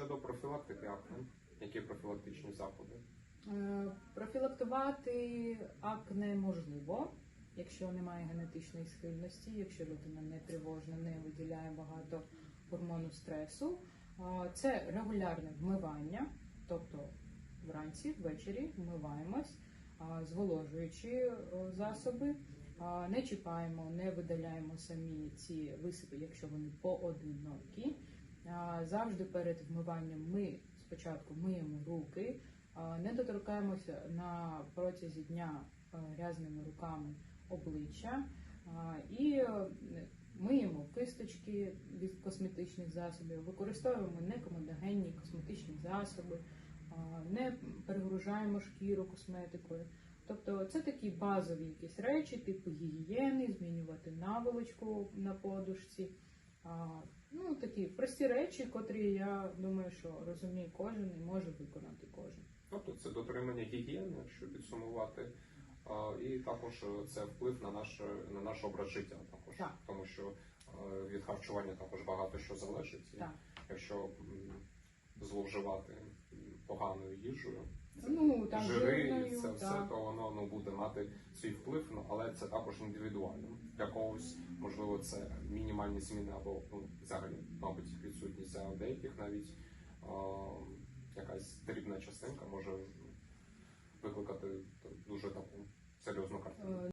щодо профілактики акне, які профілактичні заходи? Е, Профілактувати акне можливо, якщо немає генетичної схильності, якщо людина не тривожна, не виділяє багато гормону стресу. Це регулярне вмивання, тобто вранці, ввечері вмиваємось, зволожуючи е, засоби. Не чіпаємо, не видаляємо самі ці висипи, якщо вони поодинокі. Завжди перед вмиванням ми спочатку миємо руки, не доторкаємося на протязі дня грязними руками обличчя і е, миємо кисточки від косметичних засобів, використовуємо некомедогенні косметичні засоби, не перегружаємо шкіру косметикою. Тобто це такі базові якісь речі, типу гігієни, змінювати наволочку на подушці. Ну, такі прості речі, котрі я думаю, що розуміє кожен і може виконати кожен. Тобто це дотримання гігієни, якщо підсумувати, і також це вплив на наш на наш образ життя. Також Так. тому, що від харчування також багато що залежить. І Так. Якщо зловживати поганою їжею, Ну, там жири і це все, так. то воно ну, буде мати свій вплив, ну, але це також індивідуально. Для когось, можливо, це мінімальні зміни або ну, взагалі, мабуть, відсутність, а у деяких навіть а, якась дрібна частинка може викликати дуже таку серйозну картину. Е,